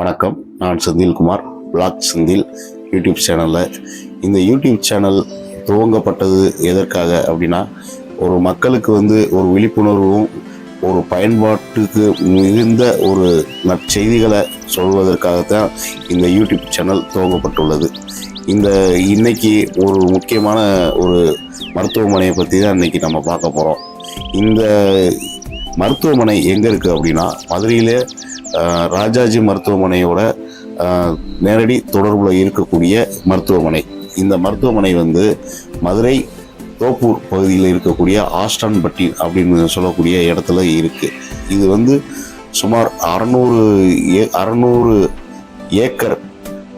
வணக்கம். நான் Senthilkumar black Senthil YouTube சேனலில். இந்த யூடியூப் சேனல் துவங்கப்பட்டது எதற்காக அப்படின்னா ஒரு மக்களுக்கு வந்து ஒரு விழிப்புணர்வும் ஒரு பயன்பாட்டுக்கு மிகுந்த ஒரு நற்செய்திகளை சொல்வதற்காகத்தான் இந்த யூடியூப் சேனல் துவங்கப்பட்டுள்ளது. இந்த இன்னைக்கு ஒரு முக்கியமான ஒரு மருத்துவமனையை பற்றி தான் இன்றைக்கி நம்ம பார்க்க போகிறோம் இந்த மருத்துவமனை எங்கே இருக்குது அப்படின்னா மதுரையிலே ராஜாஜி மருத்துவமனையோட நேரடி தொடர்பில் இருக்கக்கூடிய மருத்துவமனை. இந்த மருத்துவமனை வந்து மதுரை தோப்பூர் பகுதியில் இருக்கக்கூடிய ஆஸ்டான்பட்டி அப்படின்னு சொல்லக்கூடிய இடத்துல இருக்குது இது வந்து சுமார் அறநூறு ஏ அறநூறு ஏக்கர்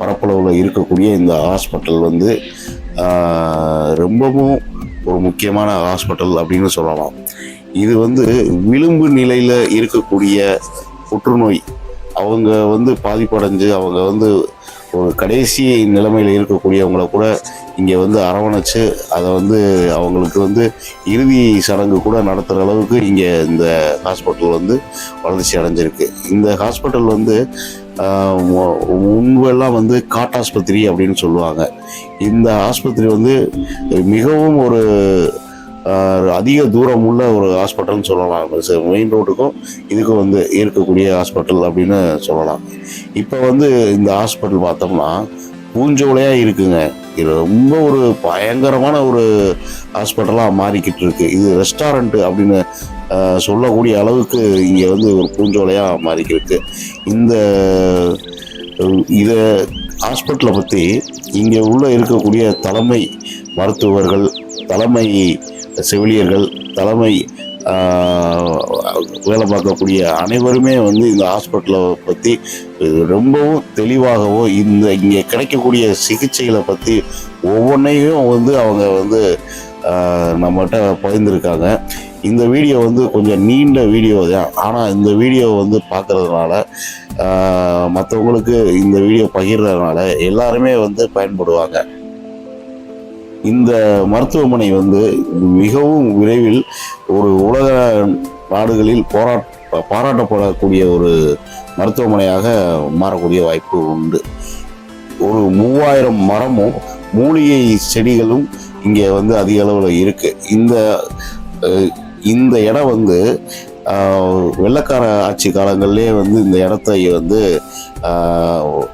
பரப்பளவில் இருக்கக்கூடிய இந்த ஹாஸ்பிட்டல் வந்து ரொம்பவும் ஒரு முக்கியமான ஹாஸ்பிட்டல் அப்படின்னு சொல்லலாம். இது வந்து விளிம்பு நிலையில் இருக்கக்கூடிய புற்றுநோய். அவங்க வந்து பாதிப்படைஞ்சு அவங்க வந்து ஒரு கடைசி நிலைமையில் இருக்கக்கூடியவங்கள கூட இங்கே வந்து அரவணைச்சு அதை வந்து அவங்களுக்கு வந்து இறுதி சடங்கு கூட நடத்துகிற அளவுக்கு இங்கே இந்த ஹாஸ்பிட்டல் வந்து வளர்ச்சி அடைஞ்சிருக்கு. இந்த ஹாஸ்பிட்டல் வந்து முன்பெல்லாம் வந்து காட்டாஸ்பத்திரி அப்படின்னு சொல்லுவாங்க. இந்த ஆஸ்பத்திரி வந்து மிகவும் ஒரு அதிக தூரம் உள்ள ஒரு ஹாஸ்பிட்டல்னு சொல்லலாம். மெயின் ரோட்டுக்கும் இதுக்கும் வந்து இருக்கக்கூடிய ஹாஸ்பிட்டல் அப்படின்னு சொல்லலாம். இப்போ வந்து இந்த ஹாஸ்பிட்டல் பார்த்தோம்னா பூஞ்சோலையாக இருக்குங்க. இது ரொம்ப ஒரு பயங்கரமான ஒரு ஹாஸ்பிட்டலாக மாறிக்கிட்டு இருக்கு. இது ரெஸ்டாரண்ட்டு அப்படின்னு சொல்லக்கூடிய அளவுக்கு இங்கே வந்து ஒரு பூஞ்சோலையாக மாறிக்கிட்டு இந்த இதை ஹாஸ்பிட்டலை பற்றி இங்கே உள்ள இருக்கக்கூடிய தலைமை மருத்துவர்கள் தலைமை செவிலியர்கள் தலைமை வேலை பார்க்கக்கூடிய அனைவருமே வந்து இந்த ஹாஸ்பிட்டலை பற்றி ரொம்பவும் தெளிவாகவும் இந்த இங்கே கிடைக்கக்கூடிய சிகிச்சைகளை பற்றி ஒவ்வொன்றையும் வந்து அவங்க வந்து நம்மகிட்ட பகிர்ந்துருக்காங்க. இந்த வீடியோ வந்து கொஞ்சம் நீண்ட வீடியோ தான். ஆனால் இந்த வீடியோ வந்து பார்க்கறதுனால மற்றவங்களுக்கு இந்த வீடியோ பகிர்றதுனால எல்லாருமே வந்து பயன்படுவாங்க. இந்த மருத்துவமனை வந்து மிகவும் விரைவில் ஒரு உலக நாடுகளில் போராட் பாராட்டப்படக்கூடிய ஒரு மருத்துவமனையாக மாறக்கூடிய வாய்ப்பு உண்டு. ஒரு மூவாயிரம் மரமும் மூலிகை செடிகளும் இங்கே வந்து அதிக அளவில் இருக்குது இந்த இந்த இடம் வந்து வெள்ளக்கார வெள்ளைக்கார ஆட்சி காலங்கள்லேயே வந்து இந்த இடத்தை வந்து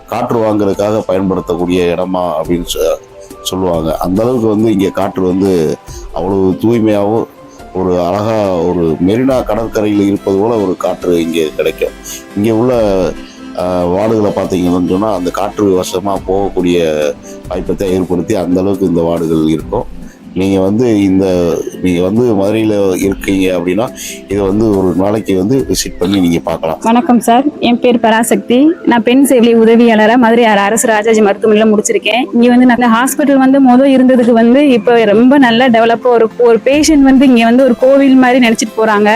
காற்று வாங்குறதுக்காக பயன்படுத்தக்கூடிய இடமா அப்படின்னு சொ- சொல்லுவாங்க. அந்த அளவுக்கு வந்து இங்கே காற்று வந்து அவ்வளவு தூய்மையாகவும் ஒரு அழகாக ஒரு மெரினா கடற்கரையில் இருப்பது போல் ஒரு காற்று இங்கே கிடைக்கும். இங்கே உள்ள வார்டுகளை பார்த்தீங்கன்னு சொன்னால் அந்த காற்று வசமாக போகக்கூடிய வாய்ப்பத்தை ஏற்படுத்தி அந்தளவுக்கு இந்த வார்டுகள் இருக்கும். நீங்கள் வந்து இந்த நீங்கள் வந்து மதுரையில் இருக்கீங்க அப்படின்னா இதை வந்து ஒரு நாளைக்கு வந்து விசிட் பண்ணி நீங்கள் பார்க்கலாம். வணக்கம் சார் என் பேர் பராசக்தி. நான் பெண் சேவை உதவியாளராக மதுரை அரசு ராஜாஜி மருத்துவமனையில் முடிச்சிருக்கேன். இங்கே வந்து நல்ல ஹாஸ்பிட்டல் வந்து மொதல் இருந்ததுக்கு வந்து இப்போ ரொம்ப நல்லா டெவலப்பாக ஒரு ஒரு பேஷண்ட் வந்து இங்கே வந்து ஒரு கோவில் மாதிரி நினச்சிட்டு போகிறாங்க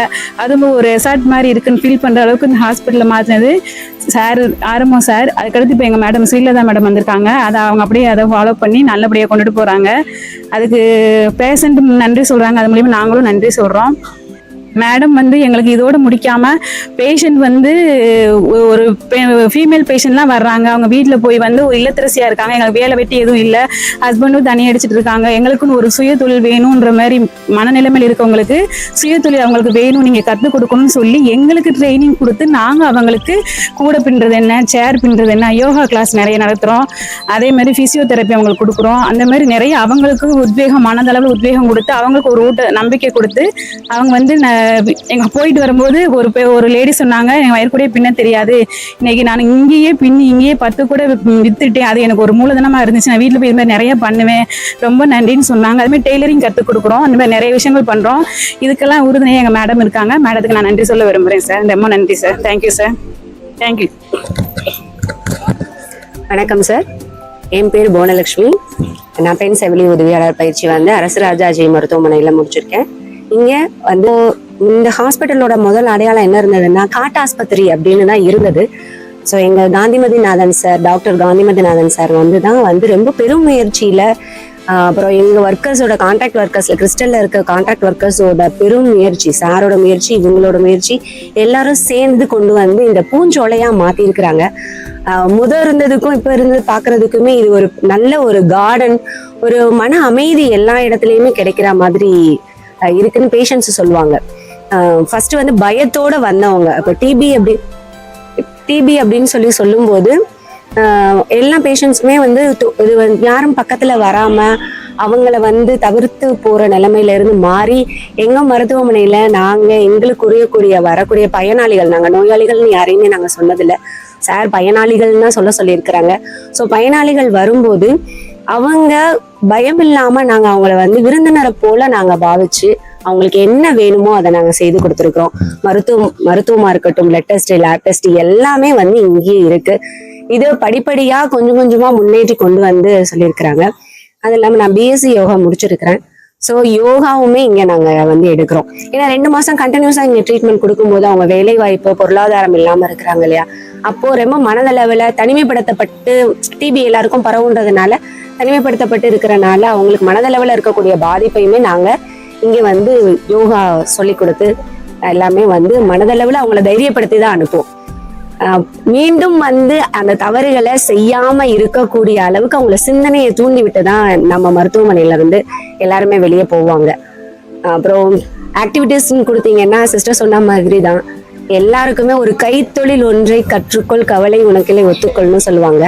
அதுவும் ஒரு ரெசார்ட் மாதிரி இருக்குன்னு ஃபீல் பண்ணுற அளவுக்கு இந்த ஹாஸ்பிட்டலில் மாற்றினது சார் ஆரம்பம் சார். அதுக்கடுத்து இப்போ எங்கள் மேடம் ஸ்ரீலதா மேடம் வந்திருக்காங்க. அதை அவங்க அப்படியே அதை ஃபாலோ பண்ணி நல்லபடியாக கொண்டுட்டு போகிறாங்க அதுக்கு பேஷண்ட் நன்றி சொல்கிறாங்க அது மூலிமா நாங்களும் நன்றி சொல்கிறோம் மேடம் வந்து எங்களுக்கு இதோடு முடிக்காம பேஷண்ட் வந்து ஒரு ஃபீமேல் பேஷண்ட்லாம் வர்றாங்க. அவங்க வீட்டில் போய் வந்து ஒரு இல்லத்திரசியாக இருக்காங்க. எங்களுக்கு வேலை வெட்டி எதுவும் இல்லை. ஹஸ்பண்டும் தனி அடிச்சிட்டு இருக்காங்க. எங்களுக்குன்னு ஒரு சுய தொழில் வேணுன்ற மாதிரி மனநிலைமையில் இருக்கவங்களுக்கு சுய தொழில் அவங்களுக்கு வேணும். நீங்கள் கற்றுக் கொடுக்கணும்னு சொல்லி எங்களுக்கு ட்ரைனிங் கொடுத்து நாங்கள் அவங்களுக்கு கூட பின்னுறது என்ன சேர் பின்னுறது என்ன யோகா கிளாஸ் நிறைய நடத்துகிறோம் அதே மாதிரி ஃபிசியோதெரப்பி அவங்களுக்கு கொடுக்குறோம். அந்த மாதிரி நிறைய அவங்களுக்கு உத்வேகம் மனதளவில் உத்வேகம் கொடுத்து அவங்களுக்கு ஒரு ஊட்ட நம்பிக்கை கொடுத்து அவங்க வந்து எங்கள் போயிட்டு வரும்போது ஒரு பெ- ஒரு லேடி சொன்னாங்க என் வயிற்கூடயே பின்ன தெரியாது. இன்னைக்கு நான் இங்கேயே பின்னி இங்கேயே பத்து கூட வித்துட்டேன். அது எனக்கு ஒரு மூலதனமாக இருந்துச்சு. நான் வீட்டில் போய் இது மாதிரி நிறைய பண்ணுவேன். ரொம்ப நன்றின்னு சொன்னாங்க. அதுமாதிரி டெய்லரிங் கற்றுக் கொடுக்குறோம். அந்த மாதிரி நிறைய விஷயங்கள் பண்ணுறோம் இதுக்கெல்லாம் உறுதுணையாக எங்கள் மேடம் இருக்காங்க. மேடத்துக்கு நான் நன்றி சொல்ல விரும்புகிறேன் சார் ரொம்ப நன்றி sir thank you sir thank you வணக்கம் சார் என் பேர் புவனலட்சுமி நான் பெண் செவிலி உதவியாளர் பயிற்சி வந்து அரசு ராஜாஜி மருத்துவமனையில் முடிச்சிருக்கேன். இங்கே வந்து இந்த ஹாஸ்பிட்டலோட முதல் அடையாளம் என்ன இருந்ததுன்னா காட்டு ஆஸ்பத்திரி அப்படின்னு தான் இருந்தது. ஸோ எங்கள் Gandhimathinathan sir doctor Gandhimathinathan sir வந்து தான் வந்து ரொம்ப பெரும் முயற்சியில் அப்புறம் எங்கள் ஒர்க்கர்ஸோட கான்ட்ராக்ட் ஒர்க்கர்ஸில் கிறிஸ்டல்ல இருக்க கான்ட்ராக்ட் ஒர்க்கர்ஸோட பெரும் முயற்சி சாரோட முயற்சி இவங்களோட முயற்சி எல்லாரும் சேர்ந்து கொண்டு வந்து இந்த பூஞ்சோலையாக மாற்றிருக்கிறாங்க முத இருந்ததுக்கும் இப்போ இருந்தது பார்க்குறதுக்குமே இது ஒரு நல்ல ஒரு கார்டன் ஒரு மன அமைதி எல்லா இடத்துலையுமே கிடைக்கிற மாதிரி இருக்குன்னு பேஷண்ட்ஸ் சொல்லுவாங்க. ஃபர்ஸ்ட் வந்து பயத்தோட வந்தவங்க. இப்போ டிபி அப்படி டிபி அப்படின்னு சொல்லி சொல்லும்போது ஆஹ் எல்லா பேஷண்ட்ஸுமே வந்து இது யாரும் பக்கத்துல வராம அவங்கள வந்து தவிர்த்து போற நிலைமையில இருந்து மாறி எங்க மருத்துவமனையில நாங்க எங்களுக்கு உரியக்கூடிய வரக்கூடிய பயனாளிகள் நாங்க நோயாளிகள்னு யாரையுமே நாங்க சொன்னதில்லை. சார் பயனாளிகள்னு தான் சொல்ல சொல்லியிருக்கிறாங்க. ஸோ பயனாளிகள் வரும்போது அவங்க பயம் இல்லாம நாங்க அவங்கள வந்து விருந்தினரை போல நாங்க பாவிச்சு அவங்களுக்கு என்ன வேணுமோ அதை நாங்க செய்து கொடுத்துருக்கோம் மருத்துவம் மருத்துவமா இருக்கட்டும் பிளட் டெஸ்ட் லேப் டெஸ்ட் எல்லாமே வந்து இங்கேயே இருக்கு. இது படிப்படியா கொஞ்சம் கொஞ்சமா முன்னேற்றி கொண்டு வந்து சொல்லியிருக்கிறாங்க. அது இல்லாம நான் பிஎஸ்சி யோகா முடிச்சிருக்கிறேன். ஸோ யோகாவுமே இங்க நாங்க வந்து எடுக்கிறோம். ஏன்னா ரெண்டு மாசம் கண்டினியூஸா இங்க ட்ரீட்மெண்ட் கொடுக்கும்போது அவங்க வேலை வாய்ப்பு பொருளாதாரம் இல்லாம இருக்கிறாங்க இல்லையா? அப்போ ரொம்ப மனதளவுல தனிமைப்படுத்தப்பட்டு டிபி எல்லாருக்கும் பரவுன்றதுனால தனிமைப்படுத்தப்பட்டு இருக்கிறனால அவங்களுக்கு மனதளவுல இருக்கக்கூடிய பாதிப்பையுமே நாங்க இங்க வந்து யோகா சொல்லி கொடுத்து எல்லாமே வந்து மனதளவில் அவங்கள தைரியப்படுத்தி தான் அனுப்புவோம். மீண்டும் வந்து அந்த தவறுகளை செய்யாம இருக்கக்கூடிய அளவுக்கு அவங்கள சிந்தனையை தூண்டி விட்டுதான் நம்ம மருத்துவமனையில இருந்து எல்லாருமே வெளியே போவாங்க. அப்புறம் ஆக்டிவிட்டீஸ்ன்னு கொடுத்தீங்கன்னா சிஸ்டர் சொன்ன மாதிரி தான் எல்லாருக்குமே ஒரு கைத்தொழில் ஒன்றை கற்றுக்கொள் கவலை உனக்கிலே ஒத்துக்கொள்னு சொல்லுவாங்க.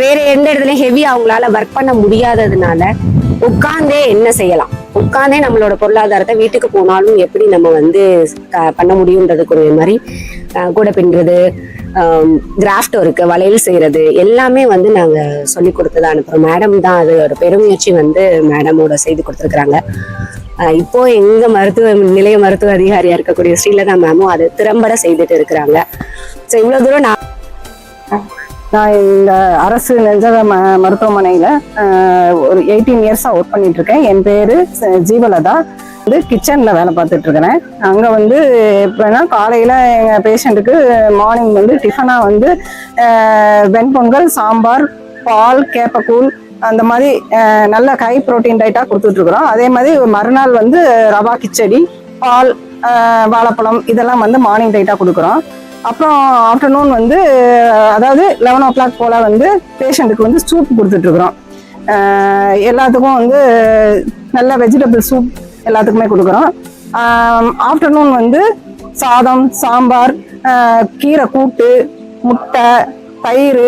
வேற எந்த இடத்துலயும் ஹெவி அவங்களால ஒர்க் பண்ண முடியாததுனால உட்கார்ந்தே என்ன செய்யலாம்? உட்கார்ந்தே நம்மளோட பொருளாதாரத்தை வீட்டுக்கு போனாலும் எப்படி நம்ம வந்து பண்ண முடியுன்றதுக்குரிய மாதிரி கூட பின்னுறது கிராஃப்ட் ஒர்க்கு வளையல் செய்யறது எல்லாமே வந்து நாங்க சொல்லி கொடுத்து தான் அனுப்புறோம். மேடம் தான் அது ஒரு பெருமுயற்சி வந்து மேடமோட செய்து கொடுத்துருக்குறாங்க. இப்போ எங்க மருத்துவ நிலைய மருத்துவ அதிகாரியா இருக்கக்கூடிய ஸ்ரீலதா மேமும் அதை திறம்பட செய்துட்டு இருக்கிறாங்க. ஸோ இவ்வளவு தூரம் நான் நான் இந்த அரசு நெஞ்சக ம மருத்துவமனையில் ஒரு எயிட்டீன் இயர்ஸாக ஒர்க் பண்ணிட்டு இருக்கேன். என் பேர் ஜீவலதா. வந்து கிச்சனில் வேலை பார்த்துட்டு இருக்கிறேன் அங்கே வந்து எப்படின்னா காலையில் எங்கள் பேஷண்ட்டுக்கு மார்னிங் வந்து டிஃபனாக வந்து வெண்பொங்கல் சாம்பார் பால் கேப்பக்கூழ் அந்த மாதிரி நல்ல ஹை ப்ரோட்டீன் டைட்டாக கொடுத்துட்ருக்குறோம். அதே மாதிரி மறுநாள் வந்து ரவா கிச்சடி பால் வாழைப்பழம் இதெல்லாம் வந்து மார்னிங் டைட்டாக கொடுக்குறோம். அப்புறம் ஆஃப்டர்நூன் வந்து அதாவது லெவன் ஓ கிளாக் போல் வந்து பேஷண்ட்டுக்கு வந்து சூப் கொடுத்துட்ருக்குறோம். எல்லாத்துக்கும் வந்து நல்ல வெஜிடபிள் சூப் எல்லாத்துக்குமே கொடுக்குறோம். ஆஃப்டர்நூன் வந்து சாதம் சாம்பார் கீரை கூட்டு முட்டை தயிர்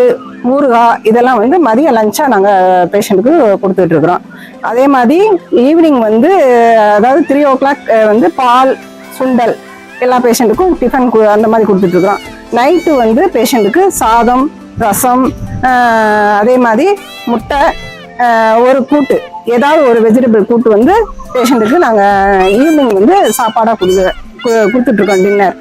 ஊறுகாய் இதெல்லாம் வந்து மதிய லஞ்சாக நாங்கள் பேஷண்ட்டுக்கு கொடுத்துட்ருக்குறோம் அதே மாதிரி ஈவினிங் வந்து அதாவது த்ரீ ஓ கிளாக் வந்து பால் சுண்டல் எல்லா பேஷண்ட்டுக்கும் டிஃபன் கு- அந்த மாதிரி கொடுத்துட்ருக்குறோம் நைட்டு வந்து பேஷண்ட்டுக்கு சாதம் ரசம் அதே மாதிரி முட்டை ஒரு கூட்டு. ஏதாவது ஒரு வெஜிடபிள் கூட்டு வந்து பேஷண்ட்டுக்கு நாங்கள் ஈவினிங் வந்து சாப்பாடாக கொடுத்து கு- கொடுத்துட்ருக்கோம் டின்னர்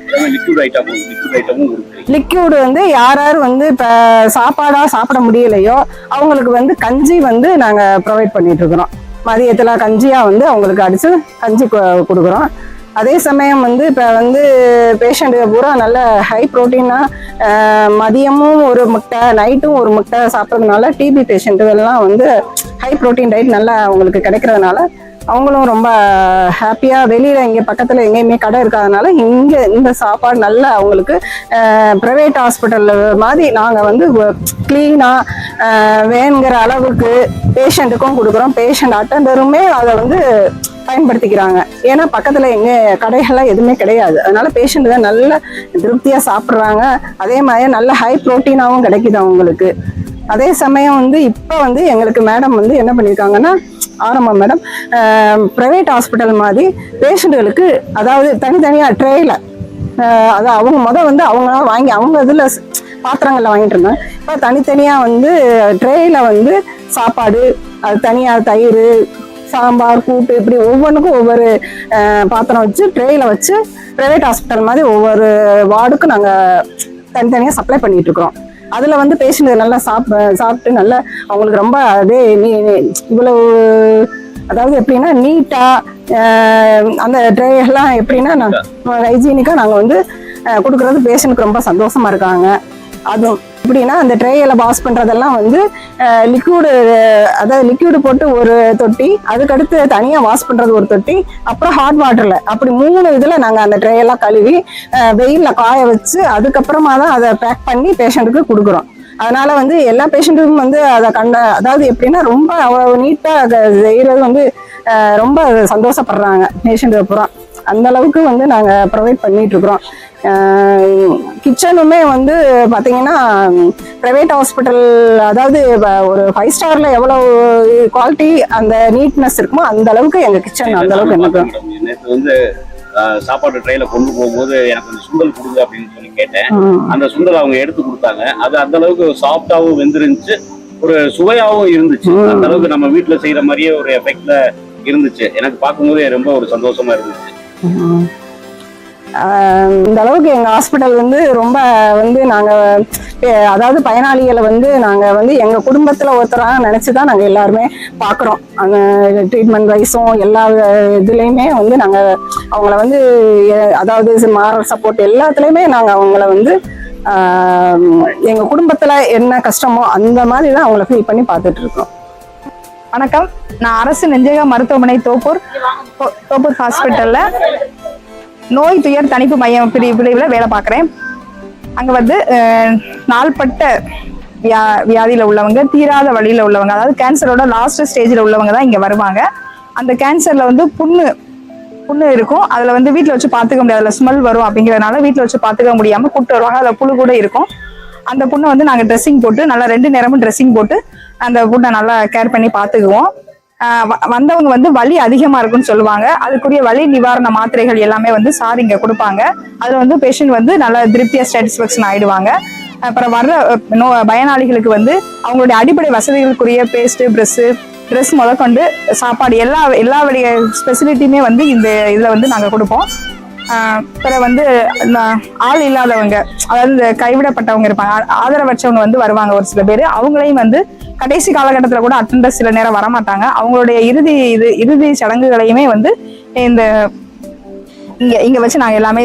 லிக்யூடு வந்து யார் யார் வந்து இப்போ சாப்பாடாக சாப்பிட முடியலையோ அவங்களுக்கு வந்து கஞ்சி வந்து நாங்கள் ப்ரொவைட் பண்ணிட்டு இருக்கிறோம் மதியத்தில் கஞ்சியாக வந்து அவங்களுக்கு அடித்து கஞ்சி கொடுக்குறோம். அதே சமயம் வந்து இப்போ வந்து பேஷண்ட்டு பூரா நல்ல ஹை ப்ரோட்டீனாக மதியமும் ஒரு முட்டை நைட்டும் ஒரு முட்டை சாப்பிட்றதுனால டிபி பேஷண்ட்டுகள்லாம் வந்து ஹை ப்ரோட்டீன் டயட் நல்லா அவங்களுக்கு கிடைக்கிறதுனால அவங்களும் ரொம்ப ஹாப்பியாக வெளியில் இங்கே பக்கத்தில் எங்கேயுமே கடை இருக்காதனால இங்கே இந்த சாப்பாடு நல்லா அவங்களுக்கு ப்ரைவேட் ஹாஸ்பிட்டலில் மாதிரி நாங்கள் வந்து க்ளீனாக வேணுங்கிற அளவுக்கு பேஷண்ட்டுக்கும் கொடுக்குறோம். பேஷண்ட் அட்டண்டருமே அதை வந்து பயன்படுத்திக்கிறாங்க. ஏன்னா பக்கத்தில் எங்கே கடைகள்லாம் எதுவுமே கிடையாது. அதனால பேஷண்ட் தான் நல்ல திருப்தியாக சாப்பிட்றாங்க. அதே மாதிரி நல்ல ஹை ப்ரோட்டீனாகவும் கிடைக்குது அவங்களுக்கு. அதே சமயம் வந்து இப்போ வந்து எங்களுக்கு மேடம் வந்து என்ன பண்ணியிருக்காங்கன்னா ஆரம்பம் மேடம். ப்ரைவேட் ஹாஸ்பிட்டல் மாதிரி பேஷண்ட்டுகளுக்கு அதாவது தனித்தனியாக ட்ரேயில் அது அவங்க முத வந்து அவங்க வாங்கி அவங்க இதில் பாத்திரங்களில் வாங்கிட்டு இருந்தாங்க. இப்போ தனித்தனியாக வந்து ட்ரேயில் வந்து சாப்பாடு அது தனியாக தயிர் சாம்பார் கூட்டு இப்படி ஒவ்வொன்றுக்கும் ஒவ்வொரு பாத்திரம் வச்சு ட்ரேயில் வச்சு ப்ரைவேட் ஹாஸ்பிட்டல் மாதிரி ஒவ்வொரு வார்டுக்கும் நாங்கள் தனித்தனியாக சப்ளை பண்ணிகிட்டு இருக்கிறோம். அதில் வந்து பேஷண்ட் நல்லா சாப் சாப்பிட்டு நல்லா அவங்களுக்கு ரொம்ப அதே நீ இவ்வளவு அதாவது எப்படின்னா நீட்டாக அந்த ட்ரே எல்லாம் எப்படின்னா ஹைஜீனிக்காக நாங்கள் வந்து கொடுக்குறது பேஷண்ட்டுக்கு ரொம்ப சந்தோஷமா இருக்காங்க. அதுவும் எப்படின்னா அந்த ட்ரேயில் வாஷ் பண்ணுறதெல்லாம் வந்து லிக்யூடு அதாவது லிக்யூடு போட்டு ஒரு தொட்டி அதுக்கடுத்து தனியாக வாஷ் பண்ணுறது ஒரு தொட்டி அப்புறம் ஹாட் வாட்டரில் அப்படி மூணு இதில் நாங்கள் அந்த ட்ரேயெல்லாம் கழுவி வெயிலில் காய வச்சு அதுக்கப்புறமா தான் அதை பேக் பண்ணி பேஷண்ட்டுக்கு கொடுக்குறோம். அதனால வந்து எல்லா பேஷண்ட்டுக்கும் வந்து அதை கண்ட அதாவது எப்படின்னா ரொம்ப அவ்வளோ நீட்டாக செய்கிறது வந்து ரொம்ப சந்தோஷப்படுறாங்க பேஷண்ட் அப்புறம் அந்த அளவுக்கு வந்து நாங்கள் ப்ரொவைட் பண்ணிட்டு இருக்கிறோம். கிச்சனுமே வந்து பார்த்தீங்கன்னா ப்ரைவேட் ஹாஸ்பிட்டல் அதாவது ஒரு ஃபைவ் ஸ்டாரில் எவ்வளோ குவாலிட்டி அந்த நீட்னஸ் இருக்குமோ அந்த அளவுக்கு எங்கள் கிச்சன் அந்த அளவுக்கு எனக்கு வந்து சாப்பாடு ட்ரெயில கொண்டு போகும்போது எனக்கு அந்த சுண்டல் கொடுங்க அப்படின்னு சொல்லி கேட்டேன். அந்த சுண்டல் அவங்க எடுத்து கொடுத்தாங்க. அது அந்த அளவுக்கு சாஃப்டாவும் வெந்திருந்துச்சு. ஒரு சுவையாவும் இருந்துச்சு. அந்த அளவுக்கு நம்ம வீட்டுல செய்யற மாதிரியே ஒரு எஃபெக்ட்ல இருந்துச்சு. எனக்கு பார்க்கும்போதே ரொம்ப ஒரு சந்தோஷமா இருந்துச்சு. இந்த அளவுக்கு எங்கள் ஹாஸ்பிட்டல் வந்து ரொம்ப வந்து நாங்கள் அதாவது பயனாளிகளை வந்து நாங்கள் வந்து எங்கள் குடும்பத்தில் ஒருத்தராக நினச்சி தான் நாங்கள் எல்லாருமே பார்க்குறோம் அந்த ட்ரீட்மெண்ட் வைஸும் எல்லா இதுலேயுமே வந்து நாங்கள் அவங்கள வந்து அதாவது மாரல் சப்போர்ட் எல்லாத்துலேயுமே நாங்கள் அவங்கள வந்து எங்கள் குடும்பத்தில் என்ன கஷ்டமோ அந்த மாதிரி தான் அவங்கள ஃபீல் பண்ணி பார்த்துட்ருக்கோம் வணக்கம். நான் அரசு நெஞ்சக மருத்துவமனை தோப்பூர் தோப்பூர் ஹாஸ்பிட்டல்ல நோய் துயர் தணிப்பு மையம் பிரி பிரிவில் வேலை பார்க்குறேன். அங்கே வந்து நாள்பட்ட வியா வியாதியில் உள்ளவங்க தீராத வழியில் உள்ளவங்க அதாவது கேன்சரோட லாஸ்ட் ஸ்டேஜில் உள்ளவங்க தான் இங்கே வருவாங்க. அந்த கேன்சரில் வந்து புண்ணு புண்ணு இருக்கும். அதில் வந்து வீட்டில் வச்சு பார்த்துக்க முடியாது. அதில் ஸ்மெல் வரும் அப்படிங்கிறதுனால வீட்டில் வச்சு பார்த்துக்க முடியாமல் கூப்பிட்டு வருவாங்க. அதில் புழு கூட இருக்கும். அந்த புண்ணை வந்து நாங்கள் ட்ரெஸ்ஸிங் போட்டு நல்லா ரெண்டு நேரமும் ட்ரெஸ்ஸிங் போட்டு அந்த ஃபுட்டை நல்லா கேர் பண்ணி பார்த்துக்குவோம். வந்தவங்க வந்து வலி அதிகமாக இருக்குன்னு சொல்லுவாங்க. அதுக்குரிய வலி நிவாரண மாத்திரைகள் எல்லாமே வந்து சார் இங்கே கொடுப்பாங்க. அதில் வந்து பேஷண்ட் வந்து நல்லா திருப்தியாக சாட்டிஸ்ஃபேக்ஷன் ஆயிடுவாங்க. அப்புறம் வர்ற நோ பயனாளிகளுக்கு வந்து அவங்களுடைய அடிப்படை வசதிகளுக்குரிய பேஸ்ட்டு ப்ரெஸ்ஸு ட்ரெஸ் முதற்கொண்டு சாப்பாடு எல்லா எல்லா வழிய ஸ்பெசிலிட்டியுமே வந்து இந்த இதில் வந்து நாங்கள் கொடுப்போம். பிற வந்து ஆள் இல்லாதவங்க அதாவது இந்த கைவிடப்பட்டவங்க இருப்பாங்க. ஆதரவற்றவங்க வந்து வருவாங்க ஒரு சில பேர். அவங்களையும் வந்து கடைசி காலகட்டத்தில் கூட அட்டண்டர் சில நேரம் வரமாட்டாங்க. அவங்களுடைய இறுதி இது இறுதி சடங்குகளையுமே வந்து இந்த இங்கே இங்கே வச்சு நாங்கள் எல்லாமே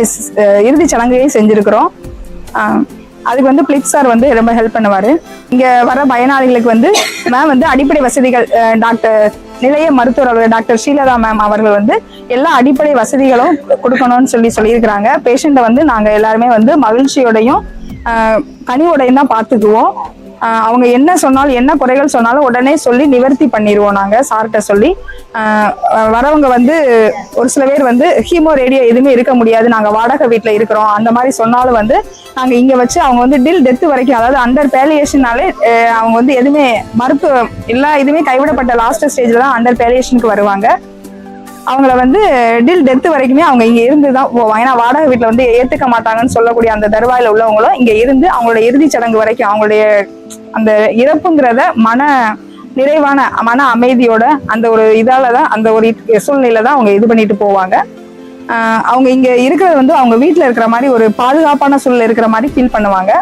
இறுதி சடங்குகளையும் செஞ்சுருக்குறோம். அதுக்கு வந்து பிளிப் சார் வந்து ரொம்ப ஹெல்ப் பண்ணுவார். இங்கே வர பயனாளிகளுக்கு வந்து மேம் வந்து அடிப்படை வசதிகள் டாக்டர் நிலைய மருத்துவர் அவர்கள் டாக்டர் ஸ்ரீலதா மேம் அவர்கள் வந்து எல்லா அடிப்படை வசதிகளும் கொடுக்கணும்னு சொல்லி சொல்லியிருக்கிறாங்க. பேஷண்ட்டை வந்து நாங்க எல்லாருமே வந்து மகிழ்ச்சியோடையும் ஆஹ் கனிவோடையும் தான் பார்த்துக்குவோம். அவங்க என்ன சொன்னாலும் என்ன குறைகள் சொன்னாலும் உடனே சொல்லி நிவர்த்தி பண்ணிடுவோம் நாங்கள் சார்கிட்ட சொல்லி. வரவங்க வந்து ஒரு சில பேர் வந்து ஹீமோ ரேடியோ எதுவுமே இருக்க முடியாது நாங்கள் வாடகை வீட்டில் இருக்கிறோம் அந்த மாதிரி சொன்னாலும் வந்து நாங்கள் இங்கே வச்சு அவங்க வந்து டில் டெத்து வரைக்கும் அதாவது அண்டர் பேலியேஷனாலே அவங்க வந்து எதுவுமே மறுப்பு எல்லா இதுவுமே கைவிடப்பட்ட லாஸ்ட் ஸ்டேஜில் தான் அண்டர் பேலியேஷனுக்கு வருவாங்க. அவங்கள வந்து டில் டெத்து வரைக்குமே அவங்க இங்கே இருந்து தான் போவாங்க ஏன்னா வாடகை வீட்டில் வந்து ஏற்றுக்க மாட்டாங்கன்னு சொல்லக்கூடிய அந்த தருவாயில் உள்ளவங்களும் இங்கே இருந்து அவங்களோட இறுதிச் சடங்கு வரைக்கும் அவங்களுடைய அந்த இறப்புங்கிறத மன நிறைவான மன அமைதியோட அந்த ஒரு இதால தான் அந்த ஒரு சூழ்நிலை தான் அவங்க இது பண்ணிட்டு போவாங்க. அவங்க இங்க இருக்கிறது வந்து அவங்க வீட்டில் இருக்கிற மாதிரி ஒரு பாதுகாப்பான சூழ்நிலை இருக்கிற மாதிரி ஃபீல் பண்ணுவாங்க.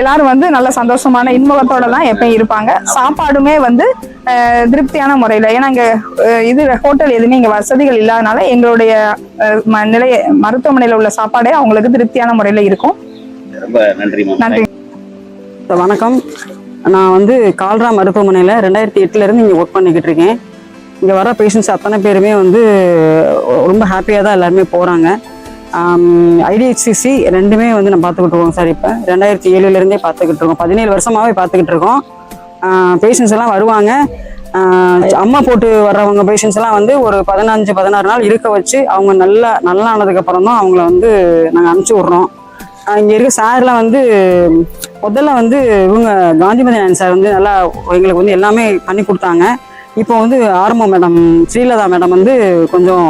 எல்லாருமே வந்து நல்ல சந்தோஷமான இன்முகத்தோட தான் எப்பயும் இருப்பாங்க. சாப்பாடுமே வந்து திருப்தியான முறையில். ஏன்னா இங்கே இது ஹோட்டல் எதுவுமே இங்கே வசதிகள் இல்லாதனால எங்களுடைய நிலைய மருத்துவமனையில் உள்ள சாப்பாடே அவங்களுக்கு திருப்தியான முறையில் இருக்கும். ரொம்ப நன்றி மேம் நன்றி. சார், வணக்கம். நான் வந்து கால்ரா மருத்துவமனையில் ரெண்டாயிரத்தி எட்டுலேருந்து இங்கே ஒர்க் பண்ணிக்கிட்டு இருக்கேன். இங்கே வர பேஷண்ட்ஸ் அத்தனை பேருமே வந்து ரொம்ப ஹாப்பியாக தான் எல்லாருமே போகிறாங்க ஐடிஹெச்சிசி ரெண்டுமே வந்து நான் பார்த்துக்கிட்டு இருக்கோம் சார் இப்போ. ரெண்டாயிரத்தி ஏழுலேருந்தே பார்த்துக்கிட்டு இருக்கோம். பதினேழு வருஷமாகவே பார்த்துக்கிட்டு இருக்கோம். பேஷண்ட்ஸ் எல்லாம் வருவாங்க. ஆஹ் அம்மா போட்டு வர்றவங்க பேஷண்ட்ஸ் எல்லாம் வந்து ஒரு பதினஞ்சு பதினாறு நாள் இருக்க வச்சு அவங்க நல்லா நல்லா ஆனதுக்கப்புறம் தான் அவங்கள வந்து நாங்கள் அனுப்பிச்சி விட்றோம். இங்கே இருக்க சார்லாம் வந்து முதல்ல வந்து இவங்க காந்திமதி சார் வந்து நல்லா எங்களுக்கு வந்து எல்லாமே பண்ணி கொடுத்தாங்க. இப்போ வந்து ஆரம்பம் மேடம் ஸ்ரீலதா மேடம் வந்து கொஞ்சம்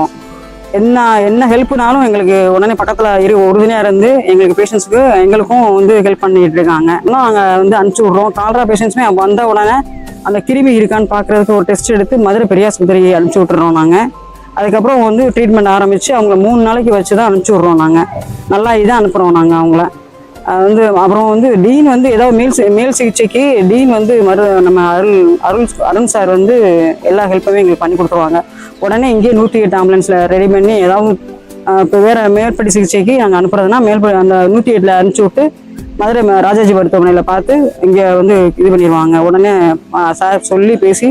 என்ன என்ன ஹெல்ப்னாலும் எங்களுக்கு உடனே பக்கத்தில் இரு உறுதுணையாக இருந்து எங்களுக்கு பேஷண்ட்ஸுக்கு எங்களுக்கும் வந்து ஹெல்ப் பண்ணிட்டு இருக்காங்க. இன்னும் நாங்கள் வந்து அனுப்பிச்சி விட்றோம். கால்ரா பேஷண்ட்ஸுமே வந்த உடனே அந்த கிருமி இருக்கான்னு பார்க்குறதுக்கு ஒரு டெஸ்ட் எடுத்து மதுரை பெரியாஸ்பத்திரி அனுப்பிச்சி விட்டுறோம் நாங்கள் அதுக்கப்புறம் வந்து ட்ரீட்மெண்ட் ஆரம்பித்து அவங்கள மூணு நாளைக்கு வச்சு தான் அனுப்பிச்சி விட்றோம் நாங்கள் நல்லா இதாக அனுப்புகிறோம் நாங்கள் அவங்கள. அது வந்து அப்புறம் வந்து டீன் வந்து ஏதோ மேல் மேல் சிகிச்சைக்கு டீன் வந்து மறு நம்ம அருள் அருள் அருண் சார் வந்து எல்லா ஹெல்ப்புமே எங்களுக்கு பண்ணி கொடுத்துருவாங்க. உடனே இங்கேயே நூற்றி எட்டு ஆம்புலன்ஸில் ரெடி பண்ணி ஏதாவது இப்போ வேறு மேற்படி சிகிச்சைக்கு நாங்கள் அனுப்புறதுனா மேல் அந்த நூற்றி எட்டில் அனுப்பிச்சி விட்டு மதுரை ம- ராஜாஜி மருத்துவமனையில் பார்த்து இங்கே வந்து இது பண்ணிடுவாங்க. உடனே சார் சொல்லி பேசி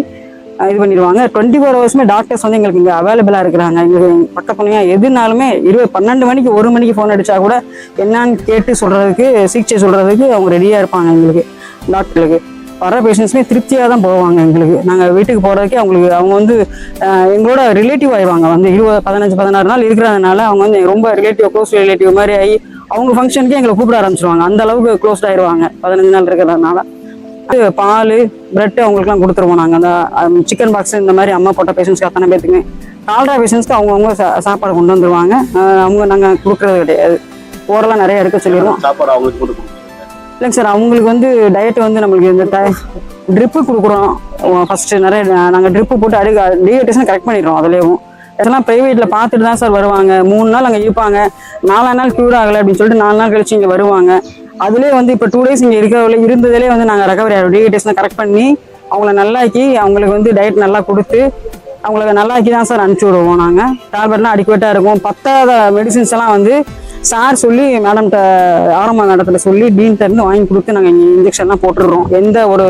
இது பண்ணிடுவாங்க. டுவெண்ட்டி ஃபோர் ஹவர்ஸுமே டாக்டர்ஸ் வந்து எங்களுக்கு இங்கே அவைலபிளாக இருக்கிறாங்க. எங்களுக்கு பக்கத்துணையாக எதுனாலுமே இருபது பன்னெண்டு மணிக்கு ஒரு மணிக்கு ஃபோன் அடித்தா கூட என்னான்னு கேட்டு சொல்கிறதுக்கு சிகிச்சை சொல்கிறதுக்கு அவங்க ரெடியாக இருப்பாங்க எங்களுக்கு டாக்டர்களுக்கு வர பேஷண்ட்ஸுமே திருப்தியாக தான் போவாங்க எங்களுக்கு. நாங்கள் வீட்டுக்கு போகிறதுக்கே அவங்களுக்கு அவங்க வந்து எங்களோட ரிலேட்டிவ் ஆயிடுவாங்க. வந்து இருபது பதினஞ்சு பதினாறு நாள் இருக்கிறதுனால அவங்க வந்து ரொம்ப ரிலேட்டிவ் க்ளோஸ் ரிலேட்டிவ் மாதிரி ஆகி அவங்க ஃபங்க்ஷனுக்கே எங்களை கூப்பிட ஆரம்பிச்சிருவாங்க. அந்த அளவுக்கு க்ளோஸ்ட் ஆயிடுவாங்க பதினஞ்சு நாள் இருக்கிறதுனால. பால் பிரெட் அவங்களுக்குலாம் கொடுத்துருவோம் நாங்கள் அந்த சிக்கன் பாக்ஸ் இந்த மாதிரி அம்மா போட்ட பேஷண்ட்ஸ்க்கு அத்தனை பேத்துக்குமே. கால்ரா பேஷண்ட்ஸ்க்கு அவங்கவுங்க சாப்பாடு கொண்டு வந்துருவாங்க. அவங்க நாங்கள் கொடுக்குறது கிடையாது. ஓரெல்லாம் நிறைய எடுக்க சொல்லிடுவோம். சாப்பாடு அவங்களுக்கு கொடுக்குறீங்க இல்லைங்க சார் அவங்களுக்கு வந்து டயட் வந்து நம்மளுக்கு இந்த ட்ரிப்பு கொடுக்குறோம். ஃபர்ஸ்ட் நிறைய நாங்கள் ட்ரிப்பு போட்டு அடி டீஹைட்ரேஷன் கரெக்ட் பண்ணிடுறோம் அதுலேயும். இதெல்லாம் ப்ரைவேட்டில் பார்த்துட்டு தான் சார் வருவாங்க. மூணு நாள் அங்கே இருப்பாங்க. நாலா நாள் க்யூர் ஆகலை அப்படின்னு சொல்லிட்டு நாலு நாள் கழிச்சு இங்கே வருவாங்க. அதுலேயே வந்து இப்போ டூ டேஸ் இங்கே இருக்கிறவங்கள இருந்ததுலேயே வந்து நாங்கள் ரெக்கவரி ஆகிடும் டீஹைட்ரேஷனை கரெக்ட் பண்ணி அவங்கள நல்லாக்கி அவங்களுக்கு வந்து டயட் நல்லா கொடுத்து அவங்களுக்கு நல்லாக்கி தான் சார் அனுப்பிச்சி விடுவோம் நாங்கள் டேப்லெட்லாம் அடிக்குவேட்டாக இருக்கும். பத்தாத மெடிசின்ஸ் எல்லாம் வந்து சார் சொல்லி மேடம்கிட்ட ஆரம்ப மேடத்தில் சொல்லி டீன்ட்ட இருந்து வாங்கி கொடுத்து நாங்கள் இங்கே இன்ஜெக்ஷன்லாம் போட்டுடுறோம். எந்த ஒரு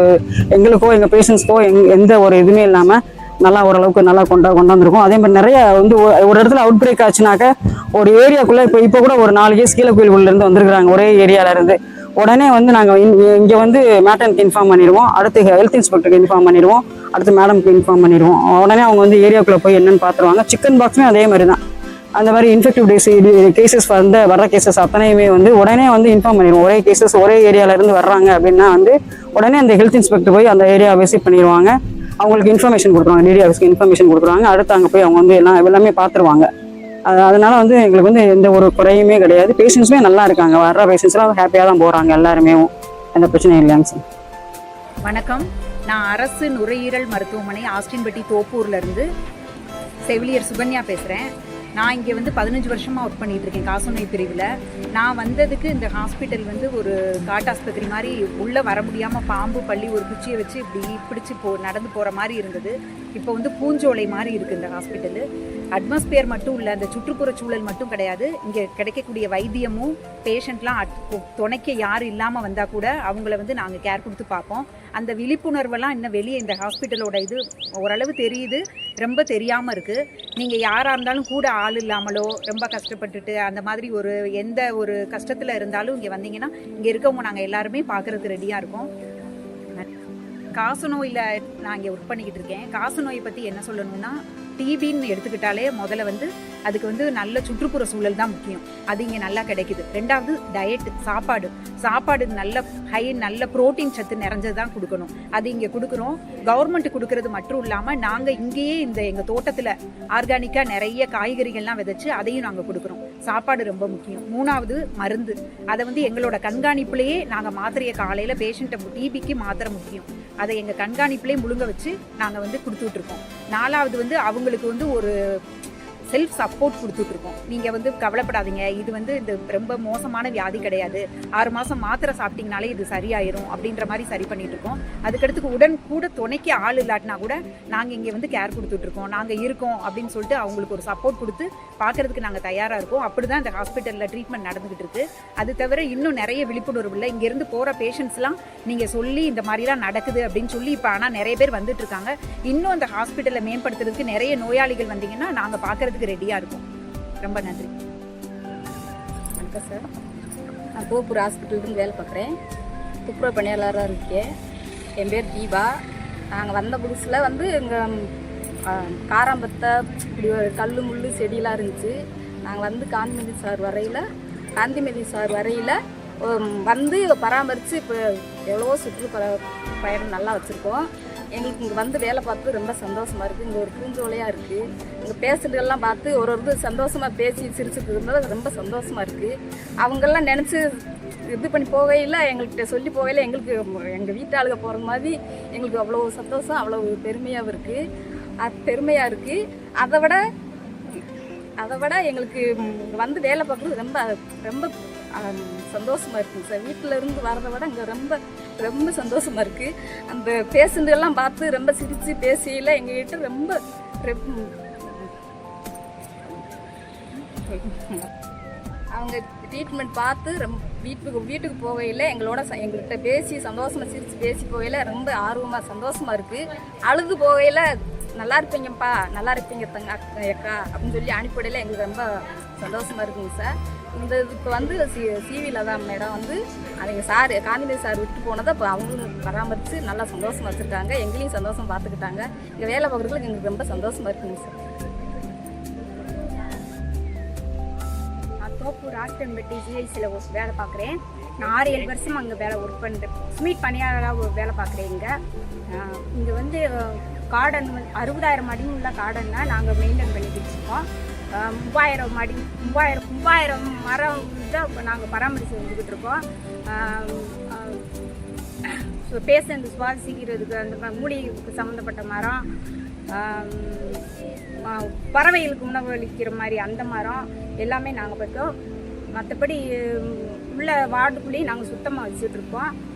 எங்களுக்கோ எங்கள் பேஷண்ட்ஸ்க்கோ எங் எந்த ஒரு இதுவுமே இல்லாமல் நல்லா ஓரளவுக்கு நல்லா கொண்டா கொண்டாந்துருக்கோம். அதே மாதிரி நிறைய வந்து ஒரு- இடத்துல அவுட் பிரேக் ஆச்சுனாக்க ஒரு ஏரியாக்குள்ளே இப்போ இப்போ கூட ஒரு நாலு கேஸ் கீழே கோயில்குள்ளேருந்து வந்திருக்கிறாங்க ஒரே ஏரியாவிலேருந்து இருந்து. உடனே வந்து நாங்கள் இங்கே வந்து மேட்டனுக்கு இன்ஃபார்ம் பண்ணிடுவோம். அடுத்து ஹெல்த் இன்ஸ்பெக்டருக்கு இன்ஃபார்ம் பண்ணிடுவோம். அடுத்து மேடம்க்கு இன்ஃபார்ம் பண்ணிடுவோம். உடனே அவங்க வந்து ஏரியாக்குள்ளே போய் என்னென்னு பார்த்துருவாங்க சிக்கன் பாக்ஸுமே அதே மாதிரி தான் அந்த மாதிரி இன்ஃபெக்டிவ் டேஸ் கேசஸ் வந்து வர்ற கேசஸ் அத்தனையுமே வந்து உடனே வந்து இன்ஃபார்ம் பண்ணிடுவோம். ஒரே கேசஸ் ஒரே ஏரியாவிலேருந்து வர்றாங்க அப்படின்னா வந்து உடனே அந்த ஹெல்த் இன்ஸ்பெக்டர் போய் அந்த ஏரியாவை விசிட் பண்ணிடுவாங்க. அவங்களுக்கு இன்ஃபர்மேஷன் கொடுப்பாங்க டிடி ஆஃபீஸ்க்கு இன்ஃபர்மேஷன் கொடுத்துருவாங்க அடுத்து அங்கே போய் அவங்க வந்து எல்லாம் எல்லாமே பார்த்துருவாங்க. அது அதனால வந்து எங்களுக்கு வந்து எந்த ஒரு குறையுமே கிடையாது. பேஷண்ட்ஸுமே நல்லா இருக்காங்க. வர்ற பேஷண்ட்ஸ்லாம் ஹாப்பியாக தான் போகிறாங்க எல்லாருமே. எந்த பிரச்சனையும் இல்லைங்க சார். வணக்கம். நான் அரசு நுரையீரல் மருத்துவமனை ஆஸ்டின்பட்டி தோப்பூர்லேருந்து செவிலியர் சுகன்யா பேசுகிறேன் நான் இங்கே வந்து பதினஞ்சு வருஷமாக ஒர்க் பண்ணிகிட்ருக்கேன் இருக்கேன் காசநோய் பிரிவில். நான் வந்ததுக்கு இந்த ஹாஸ்பிட்டல் வந்து ஒரு காட்டாஸ்பத்திரி மாதிரி உள்ளே வர முடியாமல் பாம்பு பள்ளி ஒரு குச்சியை வச்சு இப்படி பிடிச்சி போ நடந்து போகிற மாதிரி இருந்தது. இப்போ வந்து பூஞ்சோலை மாதிரி இருக்குது இந்த ஹாஸ்பிட்டலு அட்மாஸ்பியர் மட்டும் இல்லை அந்த சுற்றுப்புற சூழல் மட்டும் கிடையாது. இங்கே கிடைக்கக்கூடிய வைத்தியமும் பேஷண்ட்லாம் அட்- துணைக்க யார் இல்லாமல் வந்தால் கூட அவங்கள வந்து நாங்கள் கேர் கொடுத்து பார்ப்போம். அந்த விழிப்புணர்வெல்லாம் இன்னும் வெளியே இந்த ஹாஸ்பிட்டலோட இது ஓரளவு தெரியுது. ரொம்ப தெரியாமல் இருக்குது நீங்கள் யாராக இருந்தாலும் கூட ஆள் இல்லாமலோ ரொம்ப கஷ்டப்பட்டுட்டு அந்த மாதிரி ஒரு எந்த ஒரு கஷ்டத்தில் இருந்தாலும் இங்கே வந்தீங்கன்னா இங்கே இருக்கவங்க நாங்கள் எல்லாருமே பார்க்குறதுக்கு ரெடியாக இருக்கோம். காசு நோயில் நான் இங்கே ஒர்க் பண்ணிக்கிட்டு இருக்கேன். காசு நோயை பற்றி என்ன சொல்லணும்னா டிபின்னு எடுத்துக்கிட்டாலே முதல்ல வந்து அதுக்கு வந்து நல்ல சுற்றுப்புற சூழல் தான் முக்கியம். அது இங்கே நல்லா கிடைக்குது. ரெண்டாவது டயட் சாப்பாடு. சாப்பாடு நல்ல ஹை நல்ல புரோட்டீன் சத்து நிறைஞ்சது தான் கொடுக்கணும். அது இங்கே கொடுக்குறோம். கவர்மெண்ட் கொடுக்கறது மட்டும் இல்லாமல் நாங்கள் இங்கேயே இந்த எங்கள் தோட்டத்தில் ஆர்கானிக்காக நிறைய காய்கறிகள்லாம் விதைச்சு அதையும் நாங்கள் கொடுக்குறோம். சாப்பாடு ரொம்ப முக்கியம். மூணாவது மருந்து. அதை வந்து எங்களோட கண்காணிப்புலேயே நாங்கள் மாத்திரையை காலையில் பேஷண்ட்டை டிபிக்கு மாத்திரை முக்கியம். அதை எங்கள் கண்காணிப்புலேயே முழுங்க வச்சு நாங்கள் வந்து கொடுத்துட்ருக்கோம் நாலாவது வந்து அவங்களுக்கு வந்து ஒரு செல்ஃப் சப்போர்ட் கொடுத்துட்ருக்கோம். நீங்கள் வந்து கவலைப்படாதீங்க. இது வந்து இந்த ரொம்ப மோசமான வியாதி கிடையாது. ஆறு மாதம் மாத்திரை சாப்பிட்டீங்கனாலே இது சரியாயிரும் அப்படின்ற மாதிரி சரி பண்ணிட்டு இருக்கோம் அதுக்கடுத்து உடன் கூட துணைக்கு ஆள் இல்லாட்டினா கூட நாங்கள் இங்கே வந்து கேர் கொடுத்துட்ருக்கோம். நாங்கள் இருக்கோம் அப்படின்னு சொல்லிட்டு அவங்களுக்கு ஒரு சப்போர்ட் கொடுத்து பார்க்கறதுக்கு நாங்கள் தயாராக இருக்கோம். அப்படி தான் இந்த ஹாஸ்பிட்டலில் ட்ரீட்மெண்ட் நடந்துகிட்டு இருக்கு அது தவிர இன்னும் நிறைய விழிப்புணர்வு இல்லை. இங்கேருந்து போகிற பேஷண்ட்ஸ்லாம் நீங்கள் சொல்லி இந்த மாதிரிலாம் நடக்குது அப்படின்னு சொல்லி இப்போ ஆனால் நிறைய பேர் வந்துட்டு இருக்காங்க இன்னும் அந்த ஹாஸ்பிட்டலை மேம்படுத்துறதுக்கு நிறைய நோயாளிகள் வந்தீங்கன்னா நாங்கள் பார்க்கறதுக்கு ரெடியாக இருக்கும். ரொம்ப நன்றி. வணக்கம் சார் நான் கோபுர் ஹாஸ்பிட்டலுக்கு வேலை பார்க்குறேன். துப்புரவு பணியாளராக இருக்கேன் என் பேர் தீபா. நாங்கள் வந்த புதுசில் வந்து எங்கள் காராம்பத்தை இப்படி ஒரு கல் முள் செடியெலாம் இருந்துச்சு. நாங்கள் வந்து காந்திமதி சார் வரையில் காந்திமதி சார் வரையில் வந்து பராமரித்து இப்போ எவ்வளவோ சுற்றுப்ப பயணம் நல்லா வச்சுருக்கோம். எங்களுக்கு இங்கே வந்து வேலை பார்த்து ரொம்ப சந்தோஷமாக இருக்குது இங்கே ஒரு பூஞ்சோலையாக இருக்குது இங்கே பேசுகிறதெல்லாம் பார்த்து ஒரு ஒரு சந்தோஷமாக பேசி சிரிச்சுட்டு இருந்தது ரொம்ப சந்தோஷமாக இருக்குது அவங்கெல்லாம் நினச்சி இது பண்ணி போகையில் எங்கள்கிட்ட சொல்லி போகையில் எங்களுக்கு எங்கள் வீட்டாளுக போகிற மாதிரி எங்களுக்கு அவ்வளோ சந்தோஷம் அவ்வளோ பெருமையாகவும் இருக்குது அது பெருமையாக இருக்குது அதை விட அதை விட எங்களுக்கு வந்து வேலை பார்க்குறது ரொம்ப ரொம்ப சந்தோஷமாக சந்தோஷமா இருக்குங்க சார் வீட்டில் இருந்து வரதை விட இங்கே ரொம்ப ரொம்ப சந்தோஷமா இருக்கு. அந்த பேஷண்ட் பார்த்து ரொம்ப சிரித்து பேசியில எங்ககிட்ட ரொம்ப ரொம்ப அவங்க ட்ரீட்மெண்ட் பார்த்து ரொம்ப வீட்டுக்கு வீட்டுக்கு போகையில் எங்களோட ச- எங்கள்கிட்ட பேசி சந்தோஷமாக சிரித்து பேசி போகையில் ரொம்ப ஆர்வமாக சந்தோஷமாக இருக்குது அழுது போகையில் நல்லா இருப்பீங்கப்பா நல்லா இருப்பீங்க தங்க அக்கா அக்கா அப்படின்னு சொல்லி அனுப்பிடையில் எங்களுக்கு ரொம்ப சந்தோஷமாக இருக்குங்க சார். இந்த இதுக்கு வந்து சி சிவியில் தான் மேடம் வந்து அவங்க சார் காந்திமதி சார் விட்டு போனதை இப்போ அவங்களும் பராமரித்து நல்லா சந்தோஷமாக வச்சுருக்காங்க. எங்களையும் சந்தோஷம் பார்த்துக்கிட்டாங்க இங்கே வேலை பார்க்குறதுக்கு எங்களுக்கு ரொம்ப சந்தோஷமாக இருக்குங்க சார். நான் தோப்பூர் ஆஸ்டன்பட்டி ஜிஐசியில் வேலை பார்க்குறேன் நான் ஆறு ஏழு வருஷம் அங்கே வேலை ஒர்க் பண்ணுறேன் ஸ்மீட் பணியாளராக வேலை பார்க்குறேன் இங்கே. இங்கே வந்து கார்டன் அறுபதாயிரம் மடி உள்ள தான் நாங்கள் மெயின்டைன் பண்ணிக்கிட்டு மூவாயிரம் மடி மூவாயிரம் மூவாயிரம் மரம் தான் இப்போ நாங்கள் பராமரித்து வந்துக்கிட்டு இருக்கோம். பேஷண்ட் சுவாசிக்கிறதுக்கு அந்த மூலிகைக்கு சம்மந்தப்பட்ட மரம் பறவைகளுக்கு உணவு அளிக்கிற மாதிரி அந்த மரம் எல்லாமே நாங்கள் பார்த்தோம் மற்றபடி உள்ள வார்டுக்குள்ளேயும் நாங்கள் சுத்தமாக வச்சுட்ருக்கோம் இருக்கோம்.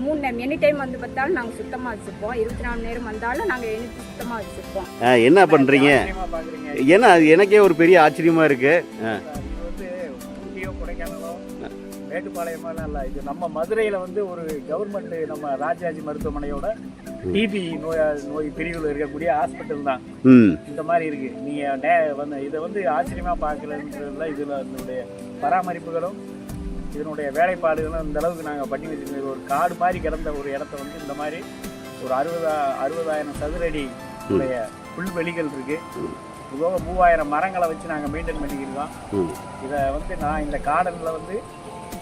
மூணு நேரம் எனி டைம் வந்து பார்த்தாலும் நாங்கள் சுத்தமாக வச்சுருப்போம் இருபத்தி நாலு நேரம் வந்தாலும் நாங்கள் எனி சுத்தமாக வச்சுருப்போம் என்ன பாக்குறீங்க. ஏன்னா அது எனக்கே ஒரு பெரிய ஆச்சரியமா இருக்கு. இது வந்து ஊட்டியோ கொடைக்கானலோ மேட்டுப்பாளையமெல்லாம் இல்லை. இது நம்ம மதுரையில் வந்து ஒரு கவர்மெண்ட் நம்ம ராஜாஜி மருத்துவமனையோட டிபி நோய் நோய் பிரிவில் இருக்கக்கூடிய ஹாஸ்பிட்டல் தான். ம். இந்த மாதிரி இருக்கு. நீங்க நே வந்து இதை வந்து ஆச்சரியமா பார்க்கலன்றதுல இதுல இதனுடைய பராமரிப்புகளும் இதனுடைய வேலைப்பாடுகளும் இந்த அளவுக்கு நாங்கள் பண்ணி வச்சிருக்கோம் ஒரு காடு மாதிரி கிடந்த ஒரு இடத்த வந்து இந்த மாதிரி ஒரு அறுபதா அறுபதாயிரம் சதுரடி உடைய புல்வெளிகள் இருக்கு. இதுபோக மூவாயிரம் மரங்களை வச்சு நாங்கள் மெயின்டைன் பண்ணிக்கிருக்கோம். ம். இதை வந்து நான் இந்த கார்டனில் வந்து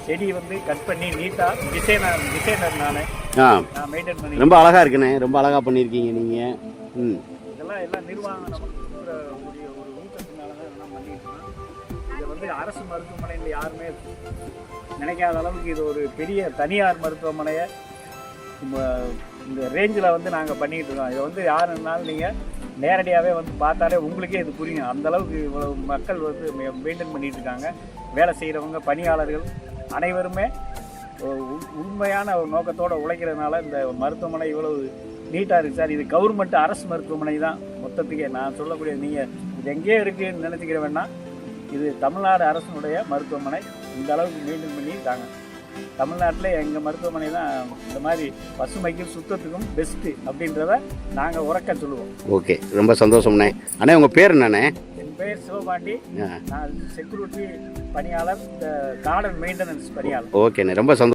செடி வந்து கட் பண்ணி நீட்டாக டிசைனர் டிசைனர் நான் நான் மெயின்டைன் பண்ணி ரொம்ப அழகா இருக்குண்ணே. ரொம்ப அழகா பண்ணியிருக்கீங்க நீங்க. ம். இதெல்லாம் எல்லாம் நிர்வாகம் நமக்கு ஒரு ஊக்கத்தினால தான் இதெல்லாம் இருக்கோம். இதை வந்து அரசு மருத்துவமனையில் யாருமே நினைக்காத அளவுக்கு இது ஒரு பெரிய தனியார் மருத்துவமனையை இந்த ரேஞ்சில் வந்து நாங்கள் பண்ணிக்கிட்டு இருக்கோம். இதை வந்து யாருன்னாலும் நீங்கள் நேரடியாகவே வந்து பார்த்தாலே உங்களுக்கே இது புரியும். அந்தளவுக்கு இவ்வளோ இவ்வளவு மக்கள் வந்து மெயின்டைன் பண்ணிட்டு இருக்காங்க. வேலை செய்கிறவங்க பணியாளர்கள் அனைவருமே உண்- உண்மையான ஒரு நோக்கத்தோடு உழைக்கிறதுனால இந்த மருத்துவமனை இவ்வளவு நீட்டாக இருக்குது சார். இது கவர்மெண்ட் அரசு மருத்துவமனை தான் மொத்தத்துக்கே. நான் சொல்லக்கூடிய நீங்கள் இது எங்கேயே இருக்குன்னு நினச்சிக்கிற வேணாம் இது தமிழ்நாடு அரசினுடைய மருத்துவமனை. இந்த அளவுக்கு மெயின்டைன் பண்ணி தாங்க தமிழ்நாட்டில் எங்கள் மருத்துவமனை தான் இந்த மாதிரி பசுமைக்கும் சுத்தத்துக்கும் பெஸ்ட்டு அப்படின்றத நாங்கள் உறக்க சொல்லுவோம். ஓகே ரொம்ப சந்தோஷம்ண்ணே அண்ணே. உங்க பேர் என்னண்ணே? என் பேர் சிவபாண்டி. நான் செக்யூரிட்டி பணியாளர் இந்த கார்டன் மெயின்டெனன்ஸ் பணியாளர். ஓகேண்ணே ரொம்ப சந்தோஷம்.